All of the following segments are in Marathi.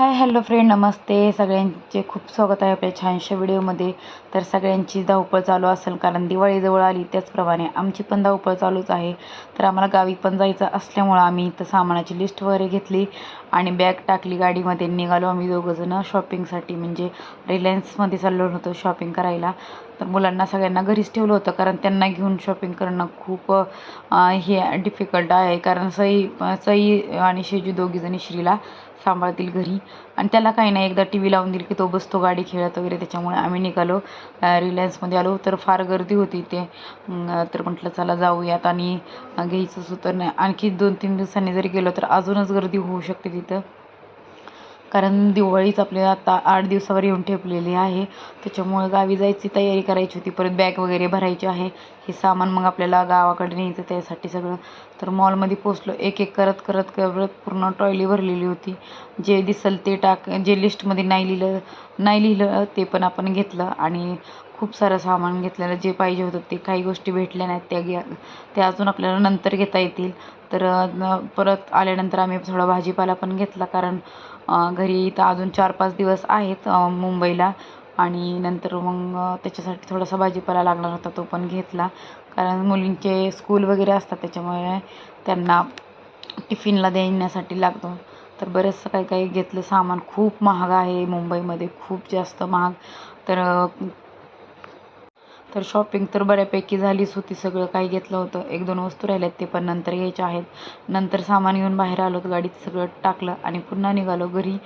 हाय हॅलो फ्रेंड नमस्ते. सगळ्यांचे खूप स्वागत आहे आपल्या छानशा व्हिडिओमध्ये. तर सगळ्यांची धावपळ चालू असेल कारण दिवाळीजवळ आली त्याचप्रमाणे आमची पण धावपळ चालूच आहे. तर आम्हाला गावी पण जायचं असल्यामुळं आम्ही इथं सामानाची लिस्ट वगैरे घेतली. आणि बॅग टाकली गाडीमध्ये निघालो आम्ही दोघंजणं शॉपिंगसाठी म्हणजे रिलायन्समध्ये चाललो होतो शॉपिंग करायला. तर मुलांना सगळ्यांना घरीच ठेवलं होतं. कारण त्यांना घेऊन शॉपिंग करणं खूप हे डिफिकल्ट आहे. कारण सई सई आणि शेजू दोघीजणी श्रीला सांभाळतील घरी. आणि त्याला काही नाही एकदा टी व्ही लावून दिली की तो बसतो गाडी खेळत वगैरे त्याच्यामुळे आम्ही निघालो. रिलायन्समध्ये आलो तर फार गर्दी होती ते तर म्हटलं चला जाऊयात आणि घ्यायचंच होतं नाही. आणखी दोन तीन दिवसांनी जरी गेलो तर अजूनच गर्दी होऊ शकते तिथं. कारण दिवाळीच आपल्याला आता आठ दिवसावर येऊन ठेपलेली आहे. त्याच्यामुळं गावी जायची तयारी करायची होती. परत बॅग वगैरे भरायची आहे. हे सामान मग आपल्याला गावाकडे न्यायचं त्यासाठी सगळं. तर मॉलमध्ये पोचलो एक एक करत करत करत पूर्ण टॉयली भरलेली होती. जे दिसेल ते टाक जे लिस्टमध्ये नाही लिहिलं नाही लिहिलं ते पण आपण घेतलं. आणि खूप सारं सामान घेतलेलं जे पाहिजे होतं ते काही गोष्टी भेटल्या नाहीत त्या घ्या त्या अजून आपल्याला नंतर घेता येतील. तर परत आल्यानंतर आम्ही थोडा भाजीपाला पण घेतला कारण घरी इथं अजून चार पाच दिवस आहेत मुंबईला. आणि नंतर मग त्याच्यासाठी थोडासा भाजीपाला लागणार होता तो पण घेतला. कारण मुलींचे स्कूल वगैरे असतात त्याच्यामुळे त्यांना टिफिनला देण्यासाठी लागतो. तर बरेचसं काही काही घेतलं सामान. खूप महाग आहे मुंबईमध्ये खूप जास्त महाग. तर तर शॉपिंग तर बऱ्यापैकी झालीच होती. सगळं काही घेतलं होतं. एक दोन वस्तू राहिल्यात ते पण नंतर घ्यायच्या आहेत. नंतर सामान घेऊन बाहेर आलो गाडीत सगळं टाकलं आणि पुन्हा निघालो घरी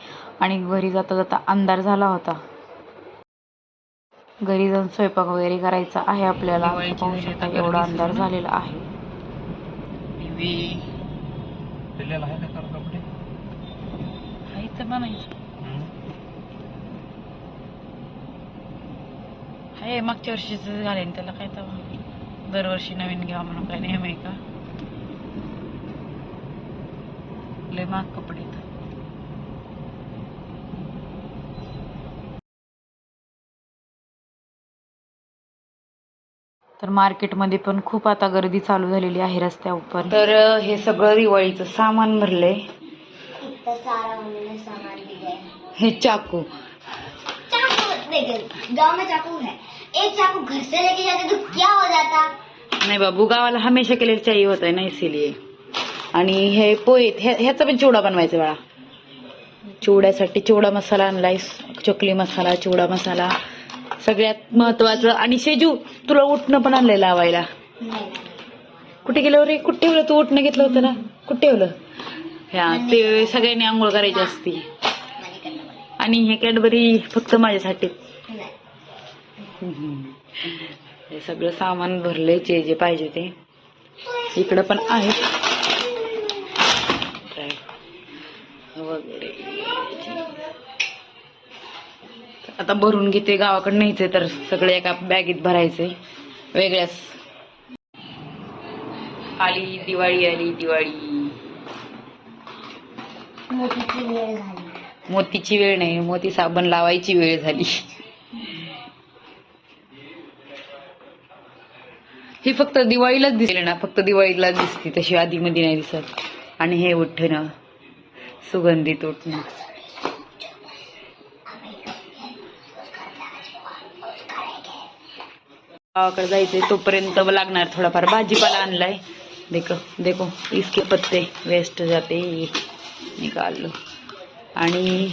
आणि घरी जाता जाता अंधार झाला होता. घरी जाऊन स्वयंपाक वगैरे करायचा आहे आपल्याला. पाहू शकता एवढा अंधार. झालेला आहे. टीव्ही दिलेला आहे का कपडे तर बनायचं आहे मागच्या वर्षीच घालेन त्याला काय तर दरवर्षी नवीन घ्या म्हणून काय नेहमी आहे का? लय महाग कपडे आहेत. तर मार्केटमध्ये पण खूप आता गर्दी चालू झालेली आहे रस्त्यावर तर हे सगळं दिवाळीचं सामान भरलंय. इतना सारा उन्होंने सामान दिया है हे चाकू. चाकू देखिए गांव में चाकू है एक चाकू घर से लेके जाते तो क्या हो जाता? नाही बाबू गावाला हमेशा केलेलं चाहिए होत आहे ना इसीलिए आणि हे पोहेत ह्या- ह्याचा पण चिवडा बनवायचा बाळा. चिवड्यासाठी चिवडा मसाला आणलाय चकली मसाला चिवडा मसाला. सगळ्यात महत्वाचं आणि शेजू तुला उठणं पण आणलंय लावायला. नहीं. कुठे गेलं रे? कुठे ठेवलं? तू उठणं घेतलं होतं ना? कुठे ठेवलं? ह्या ते सगळ्यांनी आंघोळ करायची असती. आणि हे कॅडबरी फक्त माझ्यासाठी. हे सगळं सामान भरलंय जे जे पाहिजे ते. इकडं पण आहे वगैरे. आता भरून घेते गावाकडे न्यायचे तर सगळे एका बॅगेत भरायचे. वेगळ्याच. आली दिवाळी आली दिवाळी. मोतीची वेळ झाली. मोतीची वेळ नाही मोती साबण लावायची वेळ झाली. ही फक्त दिवाळीलाच दिसले ना फक्त दिवाळीलाच दिसते तशी आधी मध्ये नाही दिसत. आणि हे उठणं सुगंधित उठणं. गावाकडे जायचंय तोपर्यंत लागणार थोडाफार भाजीपाला आणलाय. देखो देखो इसके पत्ते वेस्ट जाते. निकाल आणि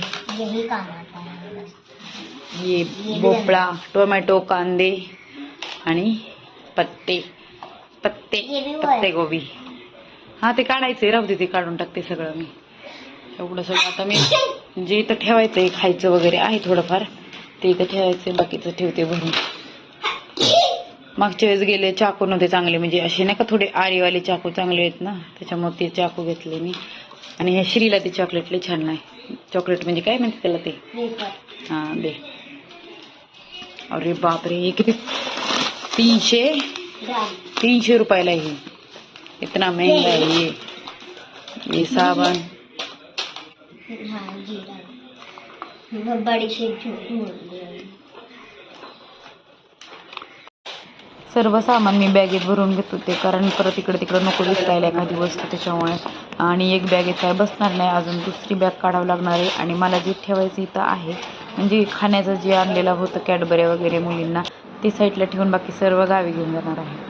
ये भोपळा टोमॅटो कांदे आणि पत्ते. पत्ते. पत्ते गोबी. हा ते काढायचंय. राहू दे ते काढून टाकते सगळं मी. एवढं सगळं आता मी जे इथं ठेवायचंय खायचं वगैरे आहे थोडंफार ते इथं ठेवायचंय बाकीचं ठेवते भरून. मागच्या वेळेस गेले चाकू नव्हते चांगले म्हणजे असे नाही का थोडे आरीवाले चाकू चांगले आहेत ना त्याच्यामुळे ते चाकू घेतले मी. आणि हे श्रीला ते चॉकलेट लय छान नाही चॉकलेट म्हणजे काय म्हणते त्याला ते? हा दे. अरे बापरे हे किती तीनशे? तीनशे रुपयाला हे. इतना महंगा है ये. ये साबन सर्व सामान मी बॅगेत भरून घेत होते कारण परत इकडे तिकडं नको दिसतायला एखादी वस्तू त्याच्यामुळे. आणि एक बॅगेत काय बसणार नाही अजून दुसरी बॅग काढावं लागणार आहे. आणि मला जे ठेवायचं इथं आहे म्हणजे खाण्याचं जे आणलेलं होतं कॅडबऱ्या वगैरे मुलींना ती साईडला ठेवून बाकी सर्व गावी घेऊन जाणार आहे.